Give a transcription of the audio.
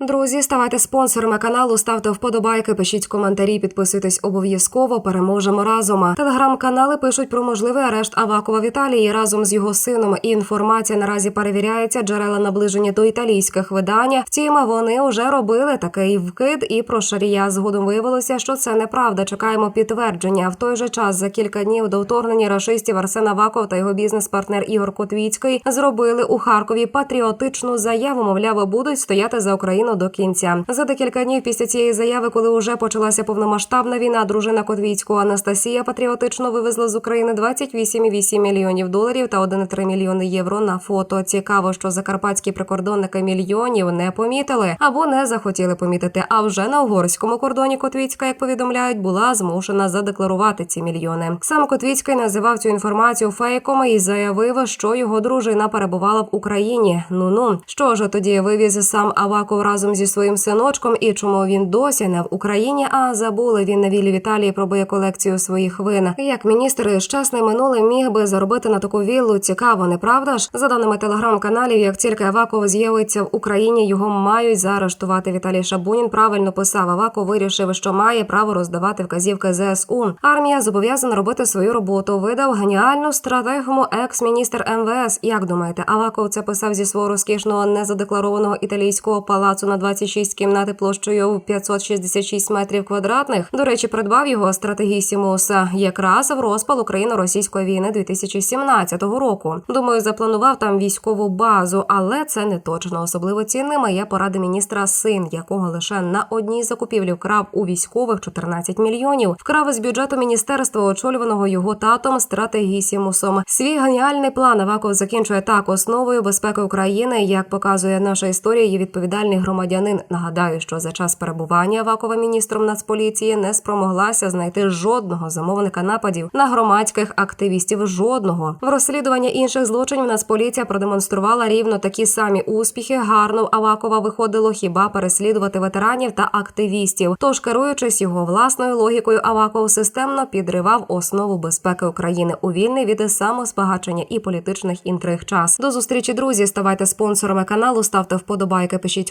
Друзі, ставайте спонсорами каналу, ставте вподобайки, пишіть коментарі, підписуйтесь обов'язково. Переможемо разом. Телеграм-канали пишуть про можливий арешт Авакова в Італії разом з його сином. І інформація наразі перевіряється. Джерела наближені до італійських видань. Втім, вони вже робили такий вкид. І про Шарія згодом виявилося, що це неправда. Чекаємо підтвердження. В той же час за кілька днів до вторгнення рашистів Арсен Аваков та його бізнес-партнер Ігор Котвіцький зробили у Харкові патріотичну заяву. Мовляв, будуть стояти за Україну до кінця. За декілька днів після цієї заяви, коли уже почалася повномасштабна війна, дружина Котвіцького Анастасія патріотично вивезла з України 28,8 мільйонів доларів та 1,3 мільйони євро на фото. Цікаво, що закарпатські прикордонники мільйонів не помітили або не захотіли помітити. А вже на угорському кордоні Котвіцька, як повідомляють, була змушена задекларувати ці мільйони. Сам Котвіцький називав цю інформацію фейком і заявив, що його дружина перебувала в Україні. Ну ну що ж тоді вивіз сам Аваков разом зі своїм синочком, і чому він досі не в Україні? А забули він на віллі в Італії пробує колекцію своїх вин. Як міністр щасне минуле міг би заробити на таку віллу? Цікаво, не правда ж? За даними телеграм-каналів, як тільки Аваков з'явиться в Україні, його мають заарештувати. Віталій Шабунін правильно писав. Аваков вирішив, що має право роздавати вказівки ЗСУ. Армія зобов'язана робити свою роботу. Видав геніальну стратегому екс-міністр МВС. Як думаєте, Аваков це писав зі свого розкішного незадекларованого італійського палацу на 26 кімнати площею в 566 метрів квадратних? До речі, придбав його стратегісімуса якраз в розпал Україно-російської війни 2017 року. Думаю, запланував там військову базу, але це не точно. Особливо цінними є поради міністра син, якого лише на одній закупівлі вкрав у військових 14 мільйонів. Вкрав із бюджету міністерства, очолюваного його татом стратегісімусом. Свій геніальний план Аваков закінчує так основою безпеки України. Як показує наша історія, є відповідальний громадянин. Нагадаю, що за час перебування Авакова міністром Нацполіції не спромоглася знайти жодного замовника нападів на громадських активістів. Жодного в розслідування інших злочинів Нацполіція продемонструвала рівно такі самі успіхи. Гарно в Авакова виходило хіба переслідувати ветеранів та активістів. Тож, керуючись його власною логікою, Аваков системно підривав основу безпеки України у вільний від самозбагачення і політичних інтриг. Час до зустрічі, друзі. Ставайте спонсорами каналу, ставте вподобайки, пишіть